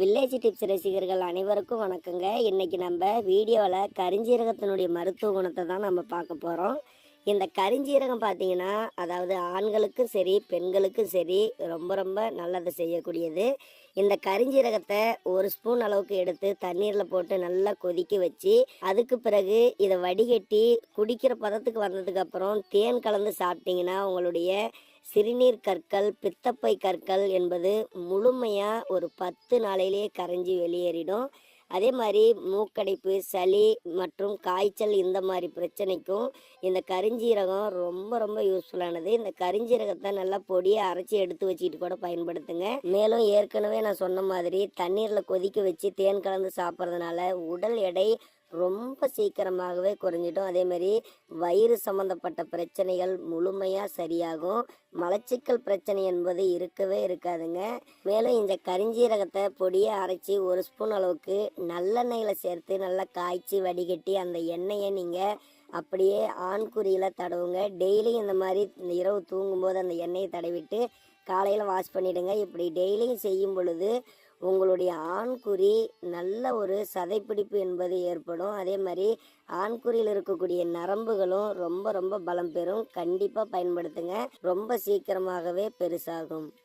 Village tips ரசிகர்கள் அனைவருக்கும் வணக்கங்க. இன்றைக்கி நம்ம வீடியோவில் கரிஞ்சீரகத்தினுடைய மருத்துவ குணத்தை தான் நம்ம பார்க்க போகிறோம் இந்த கரிஞ்சீரகம் பார்த்தீங்கன்னா அதாவது ஆண்களுக்கும் சரி பெண்களுக்கும் சரி ரொம்ப ரொம்ப நல்லது செய்யக்கூடியது. இந்த கரிஞ்சீரகத்தை ஒரு ஸ்பூன் அளவுக்கு எடுத்து தண்ணீரில் போட்டு நல்லா கொதிக்க வச்சு அதுக்கு பிறகு இதை வடிகட்டி குடிக்கிற பதத்துக்கு வந்ததுக்கப்புறம் தேன் கலந்து சாப்பிட்டிங்கன்னா உங்களுடைய சிறுநீர் கற்கள் பித்தப்பை கற்கள் என்பது முழுமையாக ஒரு பத்து நாளையிலேயே கரைஞ்சி வெளியேறிடும். அதே மாதிரி மூக்கடைப்பு சளி மற்றும் காய்ச்சல் இந்த மாதிரி பிரச்சனைக்கும் இந்த கரிஞ்சீரகம் ரொம்ப ரொம்ப யூஸ்ஃபுல்லானது இந்த கரிஞ்சீரகத்தை நல்லா பொடியை அரைச்சி எடுத்து வச்சுக்கிட்டு கூட பயன்படுத்துங்க. மேலும் ஏற்கனவே நான் சொன்ன மாதிரி தண்ணீரில் கொதிக்க வச்சு தேன் கலந்து சாப்பிட்றதுனால உடல் எடை ரொம்ப சீக்கிரமாகவே குறைஞ்சிடும் அதே மாதிரி வயிறு சம்பந்தப்பட்ட பிரச்சனைகள் முழுமையாக சரியாகும். மலச்சிக்கல் பிரச்சனை என்பது இருக்கவே இருக்காதுங்க. மேலும் இந்த கரிஞ்சீரகத்தை பொடியை அரைச்சி ஒரு ஸ்பூன் அளவுக்கு நல்லெண்ணெயில் சேர்த்து நல்லா காய்ச்சி வடிகட்டி அந்த எண்ணெயை நீங்கள் அப்படியே ஆண்குறியில் தடவுங்க. டெய்லி இந்த மாதிரி இந்த இரவு தூங்கும்போது அந்த எண்ணெயை தடவிட்டு காலையில் வாஷ் பண்ணிவிடுங்க இப்படி டெய்லியும் செய்யும் பொழுது உங்களுடைய ஆண்குறி நல்ல ஒரு சதைப்பிடிப்பு என்பது ஏற்படும். அதே மாதிரி ஆண்குறியில் இருக்கக்கூடிய நரம்புகளும் ரொம்ப ரொம்ப பலம் பெறும். கண்டிப்பாக பயன்படுத்துங்க. ரொம்ப சீக்கிரமாகவே பெருசாகும்.